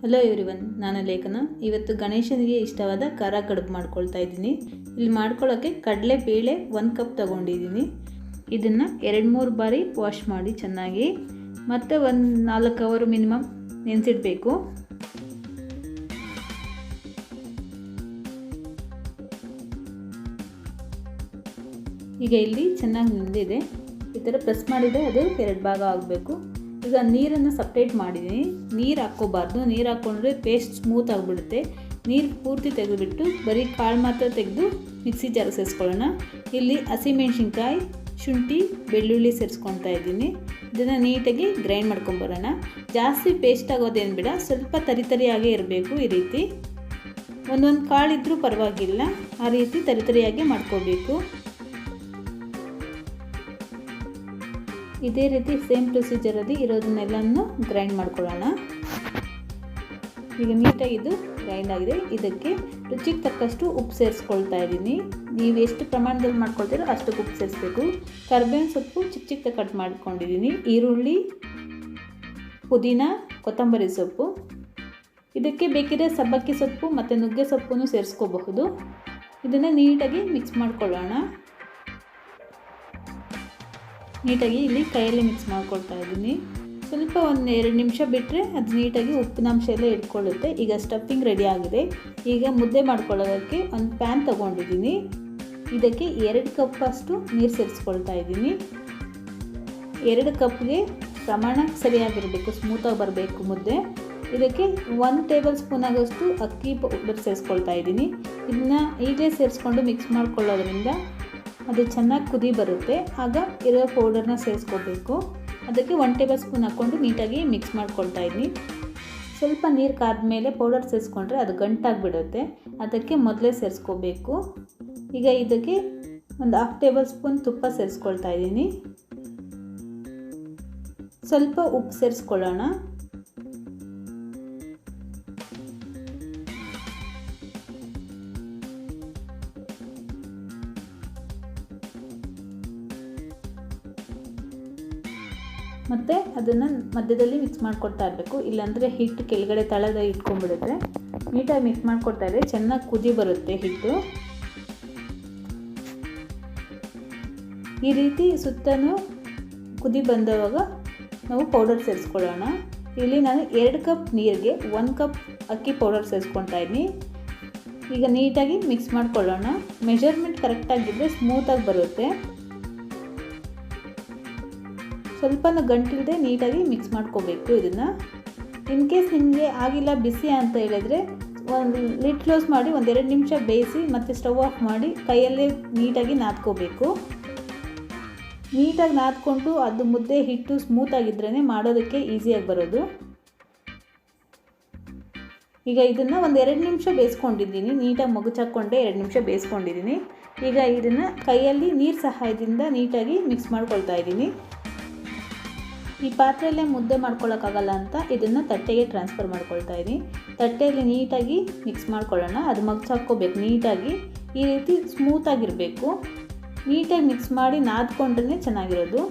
Hello everyone ನಾನು ಲೇಖನ. ಇವತ್ತು ಗಣೇಶನಿಗೆ ಇಷ್ಟವಾದ ಖಾರ ಕಡುಬು ಮಾಡ್ಕೊಳ್ತಾ ಇದ್ದೀನಿ. ಇಲ್ಲಿ ಮಾಡ್ಕೊಳ್ಳೋಕ್ಕೆ ಕಡಲೆ ಬೇಳೆ ಒಂದು ಕಪ್ ತಗೊಂಡಿದ್ದೀನಿ. ಇದನ್ನು ಎರಡು ಮೂರು ಬಾರಿ ವಾಶ್ ಮಾಡಿ ಚೆನ್ನಾಗಿ. ಮತ್ತು ಒಂದು ನಾಲ್ಕು ಅವರು ಮಿನಿಮಮ್ ನೆನೆಸಿಡಬೇಕು. ಈಗ ಇಲ್ಲಿ ಚೆನ್ನಾಗಿ ನೆಂದಿದೆ. ಈ ಥರ ಪ್ರೆಸ್ ಮಾಡಿದರೆ ಅದು ಎರಡು ಭಾಗ ಆಗಬೇಕು. ಈಗ ನೀರನ್ನು ಸಪ್ರೇಟ್ ಮಾಡಿದ್ದೀನಿ ನೀರು ಹಾಕ್ಕೋಬಾರ್ದು. ನೀರು ಹಾಕ್ಕೊಂಡ್ರೆ ಪೇಸ್ಟ್ ಸ್ಮೂತ್ ಆಗಿಬಿಡುತ್ತೆ. ನೀರು ಪೂರ್ತಿ ತೆಗೆದುಬಿಟ್ಟು ಬರೀ ಕಾಳು ಮಾತ್ರ ತೆಗೆದು ಮಿಕ್ಸಿ ಜಾರ್ ಸೇರಿಸ್ಕೊಳ್ಳೋಣ. ಇಲ್ಲಿ ಹಸಿಮೆಣ್ಸಿನ್ಕಾಯಿ ಶುಂಠಿ, ಬೆಳ್ಳುಳ್ಳಿ ಸೇರಿಸ್ಕೊತಾ ಇದ್ದೀನಿ. ಇದನ್ನು ನೀಟಾಗಿ ಗ್ರೈಂಡ್ ಮಾಡ್ಕೊಂಬರೋಣ. ಜಾಸ್ತಿ ಪೇಸ್ಟ್ ಆಗೋದೇನು ಬೇಡ. ಸ್ವಲ್ಪ ತರಿತರಿಯಾಗೇ ಇರಬೇಕು ಈ ರೀತಿ. ಒಂದೊಂದು ಕಾಳಿದ್ರೂ ಪರವಾಗಿಲ್ಲ. ಆ ರೀತಿ ತರಿತರಿಯಾಗಿ ಮಾಡ್ಕೋಬೇಕು. ಇದೇ ರೀತಿ ಸೇಮ್ ಪ್ರೊಸೀಜರಲ್ಲಿ ಇರೋದನ್ನೆಲ್ಲನೂ ಗ್ರೈಂಡ್ ಮಾಡ್ಕೊಳ್ಳೋಣ. ಈಗ ನೀಟಾಗಿ ಇದು ಗ್ರೈಂಡ್ ಆಗಿದೆ. ಇದಕ್ಕೆ ರುಚಿಗೆ ತಕ್ಕಷ್ಟು ಉಪ್ಪು ಸೇರಿಸ್ಕೊಳ್ತಾ ಇದ್ದೀನಿ. ನೀವು ಎಷ್ಟು ಪ್ರಮಾಣದಲ್ಲಿ ಮಾಡ್ಕೊಳ್ತೀರೋ ಅಷ್ಟಕ್ಕೆ ಉಪ್ಪು ಸೇರಿಸ್ಬೇಕು. ಕರ್ಬೇವಿನ ಸೊಪ್ಪು ಚಿಕ್ಕ ಚಿಕ್ಕ ಕಟ್ ಮಾಡ್ಕೊಂಡಿದ್ದೀನಿ. ಈರುಳ್ಳಿ, ಪುದೀನ, ಕೊತ್ತಂಬರಿ ಸೊಪ್ಪು. ಇದಕ್ಕೆ ಬೇಕಿದ್ರೆ ಸಬ್ಬಕ್ಕಿ ಸೊಪ್ಪು ಮತ್ತು ನುಗ್ಗೆ ಸೊಪ್ಪನ್ನು ಸೇರಿಸ್ಕೋಬಹುದು. ಇದನ್ನು ನೀಟಾಗಿ ಮಿಕ್ಸ್ ಮಾಡ್ಕೊಳ್ಳೋಣ. ನೀಟಾಗಿ ಇಲ್ಲಿ ಕೈಯಲ್ಲಿ ಮಿಕ್ಸ್ ಮಾಡ್ಕೊಳ್ತಾ ಇದ್ದೀನಿ. ಸ್ವಲ್ಪ ಒಂದು ಎರಡು ನಿಮಿಷ ಬಿಟ್ಟರೆ ಅದು ನೀಟಾಗಿ ಉಪ್ಪಿನಾಂಶ ಎಲ್ಲ ಇಟ್ಕೊಳ್ಳುತ್ತೆ. ಈಗ ಸ್ಟಫಿಂಗ್ ರೆಡಿ ಆಗಿದೆ. ಈಗ ಮುದ್ದೆ ಮಾಡ್ಕೊಳ್ಳೋದಕ್ಕೆ ಒಂದು ಪ್ಯಾನ್ ತೊಗೊಂಡಿದ್ದೀನಿ. ಇದಕ್ಕೆ ಎರಡು ಕಪ್ ಅಷ್ಟು ನೀರು ಸೇರಿಸ್ಕೊಳ್ತಾ ಇದ್ದೀನಿ. ಎರಡು ಕಪ್ಗೆ ಪ್ರಮಾಣ ಸರಿಯಾಗಿರಬೇಕು ಸ್ಮೂತಾಗಿ ಬರಬೇಕು ಮುದ್ದೆ. ಇದಕ್ಕೆ ಒಂದು ಟೇಬಲ್ ಸ್ಪೂನ್ ಆಗೋಷ್ಟು ಅಕ್ಕಿ ಪೌಡರ್ ಸೇರಿಸ್ಕೊಳ್ತಾ ಇದ್ದೀನಿ. ಇದನ್ನ ಈಗಲೇ ಸೇರಿಸ್ಕೊಂಡು ಮಿಕ್ಸ್ ಮಾಡ್ಕೊಳ್ಳೋದ್ರಿಂದ ಅದು ಚೆನ್ನಾಗಿ ಕುದಿ ಬರುತ್ತೆ. ಆಗ ಇರೋ ಪೌಡರ್ನ ಸೇರಿಸ್ಕೋಬೇಕು. ಅದಕ್ಕೆ ಒನ್ ಟೇಬಲ್ ಸ್ಪೂನ್ ಹಾಕ್ಕೊಂಡು ನೀಟಾಗಿ ಮಿಕ್ಸ್ ಮಾಡ್ಕೊಳ್ತಾ ಇದ್ದೀನಿ ಸ್ವಲ್ಪ ನೀರು ಕಾದ್ಮೇಲೆ ಪೌಡರ್ ಸೇರಿಸ್ಕೊಂಡ್ರೆ ಅದು ಗಂಟಾಗಿಬಿಡುತ್ತೆ. ಅದಕ್ಕೆ ಮೊದಲೇ ಸೇರಿಸ್ಕೋಬೇಕು. ಈಗ ಇದಕ್ಕೆ ಒಂದು ಹಾಫ್ ಟೇಬಲ್ ಸ್ಪೂನ್ ತುಪ್ಪ ಸೇರಿಸ್ಕೊಳ್ತಾ ಇದ್ದೀನಿ. ಸ್ವಲ್ಪ ಉಪ್ಪು ಸೇರಿಸ್ಕೊಳ್ಳೋಣ. ಮತ್ತು ಅದನ್ನು ಮಧ್ಯದಲ್ಲಿ ಮಿಕ್ಸ್ ಮಾಡ್ಕೊಡ್ತಾ ಇರಬೇಕು. ಇಲ್ಲಾಂದರೆ ಹಿಟ್ಟು ಕೆಳಗಡೆ ತಳದ ಇಟ್ಕೊಂಡ್ಬಿಡುತ್ತೆ. ನೀಟಾಗಿ ಮಿಕ್ಸ್ ಮಾಡಿಕೊಡ್ತಾ ಇದ್ದರೆ ಚೆನ್ನಾಗಿ ಕುದಿ ಬರುತ್ತೆ ಹಿಟ್ಟು. ಈ ರೀತಿ ಸುತ್ತಲೂ ಕುದಿ ಬಂದವಾಗ ನಾವು ಪೌಡರ್ ಸೇರಿಸ್ಕೊಳ್ಳೋಣ. ಇಲ್ಲಿ ನಾನು ಎರಡು ಕಪ್ ನೀರಿಗೆ ಒಂದು ಕಪ್ ಅಕ್ಕಿ ಪೌಡರ್ ಸೇರಿಸ್ಕೊಳ್ತಾ ಇದ್ದೀನಿ. ಈಗ ನೀಟಾಗಿ ಮಿಕ್ಸ್ ಮಾಡ್ಕೊಳ್ಳೋಣ. ಮೆಜರ್ಮೆಂಟ್ ಕರೆಕ್ಟಾಗಿದ್ದರೆ ಸ್ಮೂತಾಗಿ ಬರುತ್ತೆ. ಸ್ವಲ್ಪನೂ ಗಂಟಿಲ್ಲದೆ ನೀಟಾಗಿ ಮಿಕ್ಸ್ ಮಾಡ್ಕೋಬೇಕು ಇದನ್ನು. ಇನ್ ಕೇಸ್ ನಿಮಗೆ ಆಗಿಲ್ಲ, ಬಿಸಿ ಅಂತ ಹೇಳಿದರೆ ಒಂದು ಲಿಡ್ ಕ್ಲೋಸ್ ಮಾಡಿ ಒಂದೆರಡು ನಿಮಿಷ ಬೇಯಿಸಿ ಮತ್ತು ಸ್ಟವ್ ಆಫ್ ಮಾಡಿ ಕೈಯಲ್ಲೇ ನೀಟಾಗಿ ನಾದ್ಕೋಬೇಕು. ನೀಟಾಗಿ ನಾದ್ಕೊಂಡು ಅದು ಮುದ್ದೆ ಹಿಟ್ಟು ಸ್ಮೂತಾಗಿದ್ರೇ ಮಾಡೋದಕ್ಕೆ ಈಸಿಯಾಗಿ ಬರೋದು. ಈಗ ಇದನ್ನು ಒಂದು ಎರಡು ನಿಮಿಷ ಬೇಯಿಸ್ಕೊಂಡಿದ್ದೀನಿ. ನೀಟಾಗಿ ಮಗುಚಾಕೊಂಡೆ ಎರಡು ನಿಮಿಷ ಬೇಯಿಸ್ಕೊಂಡಿದ್ದೀನಿ. ಈಗ ಇದನ್ನು ಕೈಯಲ್ಲಿ ನೀರು ಸಹಾಯದಿಂದ ನೀಟಾಗಿ ಮಿಕ್ಸ್ ಮಾಡ್ಕೊಳ್ತಾ ಇದ್ದೀನಿ. ಈ ಪಾತ್ರೆಯಲ್ಲೇ ಮುದ್ದೆ ಮಾಡ್ಕೊಳ್ಳೋಕ್ಕಾಗಲ್ಲ ಅಂತ ಇದನ್ನು ತಟ್ಟೆಗೆ ಟ್ರಾನ್ಸ್ಫರ್ ಮಾಡ್ಕೊಳ್ತಾ ಇದ್ದೀನಿ. ತಟ್ಟೆಯಲ್ಲಿ ನೀಟಾಗಿ ಮಿಕ್ಸ್ ಮಾಡ್ಕೊಳ್ಳೋಣ. ಅದು ಮಗ್ಚಾಕೋಬೇಕು ನೀಟಾಗಿ ಈ ರೀತಿ ಸ್ಮೂತಾಗಿರಬೇಕು ನೀಟಾಗಿ ಮಿಕ್ಸ್ ಮಾಡಿ ನಾದ್ಕೊಂಡ್ರೆ ಚೆನ್ನಾಗಿರೋದು.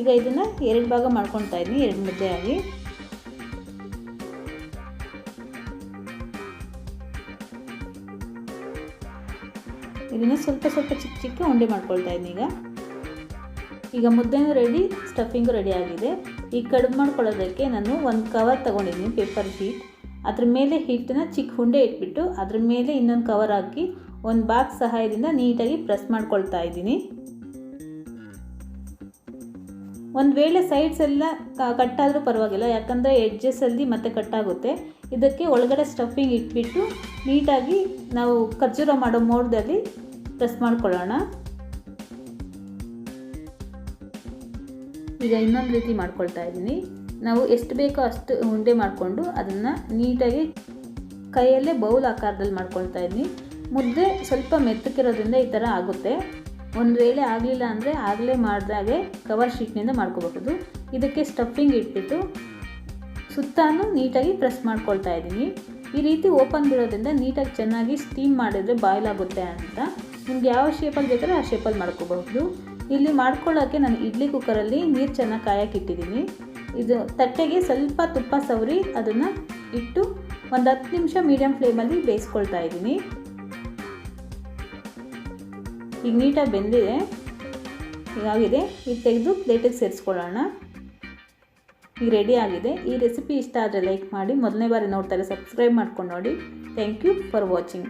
ಈಗ ಇದನ್ನು ಎರಡು ಭಾಗ ಮಾಡ್ಕೊಳ್ತಾ ಇದ್ದೀನಿ. ಎರಡು ಮುದ್ದೆಯಾಗಿ ಇದನ್ನು ಸ್ವಲ್ಪ ಸ್ವಲ್ಪ ಚಿಕ್ಕ ಚಿಕ್ಕ ಉಂಡೆ ಮಾಡ್ಕೊಳ್ತಾ ಇದ್ದೀನಿ ಈಗ. ಈಗ ಮುದ್ದೆನೂ ರೆಡಿ ಸ್ಟಫಿಂಗು ರೆಡಿ ಆಗಿದೆ. ಈಗ ಕಡಿಮೆ ಮಾಡ್ಕೊಳ್ಳೋದಕ್ಕೆ ನಾನು ಒಂದು ಕವರ್ ತೊಗೊಂಡಿದ್ದೀನಿ ಪೇಪರ್ ಶೀಟ್ ಅದ್ರ ಮೇಲೆ ಹಿಟ್ಟನ್ನ ಚಿಕ್ಕ ಹುಂಡೆ ಇಟ್ಬಿಟ್ಟು ಅದ್ರ ಮೇಲೆ ಇನ್ನೊಂದು ಕವರ್ ಹಾಕಿ ಒಂದು ಬಾಕ್ಸ್ ಸಹಾಯದಿಂದ ನೀಟಾಗಿ ಪ್ರೆಸ್ ಮಾಡ್ಕೊಳ್ತಾ ಇದ್ದೀನಿ. ಒಂದು ವೇಳೆ ಸೈಡ್ಸ್ ಎಲ್ಲ ಕಟ್ಟಾದರೂ ಪರವಾಗಿಲ್ಲ, ಯಾಕಂದರೆ ಎಡ್ಜಸ್ಸಲ್ಲಿ ಮತ್ತೆ ಕಟ್ಟಾಗುತ್ತೆ ಇದಕ್ಕೆ ಒಳಗಡೆ ಸ್ಟಫಿಂಗ್ ಇಟ್ಬಿಟ್ಟು ನೀಟಾಗಿ ನಾವು ಖರ್ಜೂರ ಮಾಡೋ ಮೋಡದಲ್ಲಿ ಪ್ರೆಸ್ ಮಾಡ್ಕೊಳ್ಳೋಣ. ಈಗ ಇನ್ನೊಂದು ರೀತಿ ಮಾಡ್ಕೊಳ್ತಾ ಇದ್ದೀನಿ. ನಾವು ಎಷ್ಟು ಬೇಕೋ ಅಷ್ಟು ಉಂಡೆ ಮಾಡಿಕೊಂಡು ಅದನ್ನು ನೀಟಾಗಿ ಕೈಯಲ್ಲೇ ಬೌಲ್ ಆಕಾರದಲ್ಲಿ ಮಾಡ್ಕೊಳ್ತಾ ಇದ್ದೀನಿ. ಮುದ್ದೆ ಸ್ವಲ್ಪ ಮೆತ್ತಕ್ಕಿರೋದ್ರಿಂದ ಈ ಥರ ಆಗುತ್ತೆ. ಒಂದು ವೇಳೆ ಆಗಲಿಲ್ಲ ಅಂದರೆ ಆಗಲೇ ಮಾಡಿದಾಗೆ ಕವರ್ ಶೀಟ್ನಿಂದ ಮಾಡ್ಕೋಬಹುದು. ಇದಕ್ಕೆ ಸ್ಟಫಿಂಗ್ ಇಟ್ಬಿಟ್ಟು ಸುತ್ತಾನು ನೀಟಾಗಿ ಪ್ರೆಸ್ ಮಾಡ್ಕೊಳ್ತಾ ಇದ್ದೀನಿ. ಈ ರೀತಿ ಓಪನ್ ಬಿಡೋದ್ರಿಂದ ನೀಟಾಗಿ ಚೆನ್ನಾಗಿ ಸ್ಟೀಮ್ ಮಾಡಿದರೆ ಬಾಯ್ಲ್ ಆಗುತ್ತೆ ಅಂತ. ನಿಮ್ಗೆ ಯಾವ ಶೇಪಲ್ಲಿ ಬೇಕಾದ್ರೆ ಆ ಶೇಪಲ್ಲಿ ಮಾಡ್ಕೋಬಹುದು. ಇಲ್ಲಿ ಮಾಡ್ಕೊಳ್ಳೋಕ್ಕೆ ನಾನು ಇಡ್ಲಿ ಕುಕ್ಕರಲ್ಲಿ ನೀರು ಚೆನ್ನಾಗಿ ಕಾಯಕ್ಕಿಟ್ಟಿದ್ದೀನಿ ಇದು ತಟ್ಟೆಗೆ ಸ್ವಲ್ಪ ತುಪ್ಪ ಸವರಿ, ಅದನ್ನು ಇಟ್ಟು ಒಂದು ಹತ್ತು ನಿಮಿಷ ಮೀಡಿಯಮ್ ಫ್ಲೇಮಲ್ಲಿ ಬೇಯಿಸ್ಕೊಳ್ತಾ ಇದ್ದೀನಿ. ಈಗ ನೀಟಾಗಿ ಬೆಂದಿದೆ. ಹೀಗಾಗಿದೆ ಈಗ ತೆಗೆದು ಪ್ಲೇಟಿಗೆ ಸೇರಿಸ್ಕೊಳ್ಳೋಣ. ಈಗ ರೆಡಿ ಆಗಿದೆ. ಈ ರೆಸಿಪಿ ಇಷ್ಟ ಆದರೆ ಲೈಕ್ ಮಾಡಿ, ಮೊದಲನೇ ಬಾರಿ ನೋಡ್ತಾರೆ ಸಬ್ಸ್ಕ್ರೈಬ್ ಮಾಡ್ಕೊಂಡು ನೋಡಿ. Thank you for watching.